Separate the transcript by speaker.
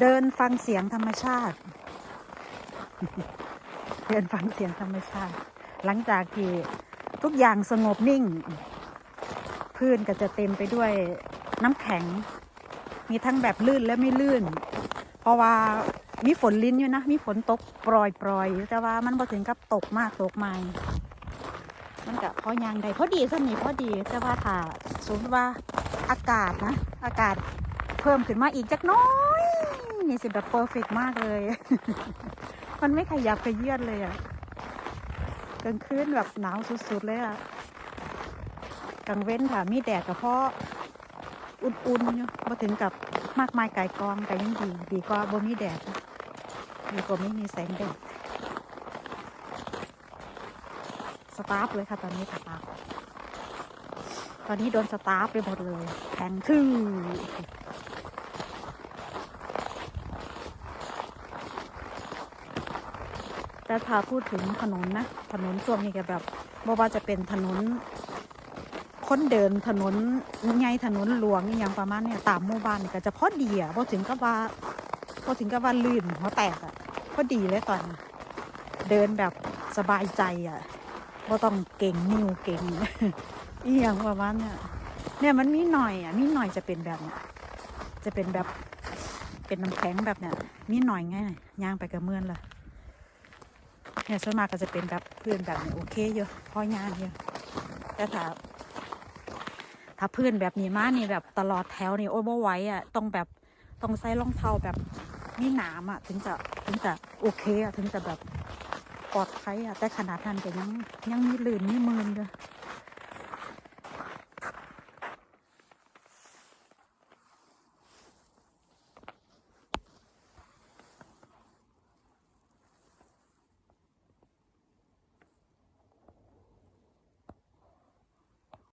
Speaker 1: เดินฟังเสียงธรรมชาติ เดินฟังเสียงธรรมชาติ หลังจากที่ทุกอย่างสงบนิ่ง พื้นก็จะเต็มไปด้วยน้ำแข็ง มีทั้งแบบลื่นและไม่ลื่น เพราะว่ามีฝนลิ้นอยู่นะ มีฝนตกปรอยปรอยๆอยแต่ว่ามันบ่ถึงกับตกมากตกไม่มันก็พอยางใดพอดีสนิทพอดีแต่ว่าถ้าสมมติว่าอากาศนะ อากาศเพิ่มขึ้นมาอีกจักน้อย สิแบบเพอร์เฟกมากเลย มันไม่ขยับขยื่นเลยอะกลางคืนแบบหนาวสุดๆเลยอะกลางเว้นค่ะมีแดดกับเพาะอุ่นๆอยู่มาถึงกับมากมายไก่กองแต่ยังดีดีกว่าบ่มีแดดดีกว่าไม่มีแสงแดดสตาร์ฟเลยค่ะตอนนี้สตาร์ฟตอนนี้โดนสตาร์ฟไปหมดเลยแข็งทื่อ แต่ถ้าพูดถึงถนนนะ ถนนช่วงนี้ก็แบบบ่ว่าจะเป็นถนนคนเดินถนนไงถนนหลวงอย่างประมาณเนี่ยตามหมู่บ้านนี่ก็จะพอดีอะพอถึงกับว่าพอถึงกับว่าลื่นหัวแตกอะพอดีเลยตอน เดินแบบสบายใจอะบ่ต้องเก่งนิ้วเก่งอีหยังประมาณเนี่ยเนี่ยมันมีหน่อยอะมีหน่อยจะเป็นแบบเนี้ยจะเป็นแบบเป็นน้ำแข็งแบบเนี้ยมีหน่อยไงย่างไปกับเมื่อนเลย เนี่ยส่วนมากก็จะเป็นแบบเพื่อนแบบนี้โอเคอยู่พอยานอยู่แต่ถ้าถ้าเพื่อนแบบนี้มานี่แบบตลอดแถวนี่โอ้ยบ่ไหวอะต้องแบบต้องใส่รองเท้าแบบมีหนามอะ ถึงจะถึงจะโอเคอะถึงจะแบบปลอดภัยอะแต่ขนาดนั้นก็ยังยังมีลื่นมีมืนอยู่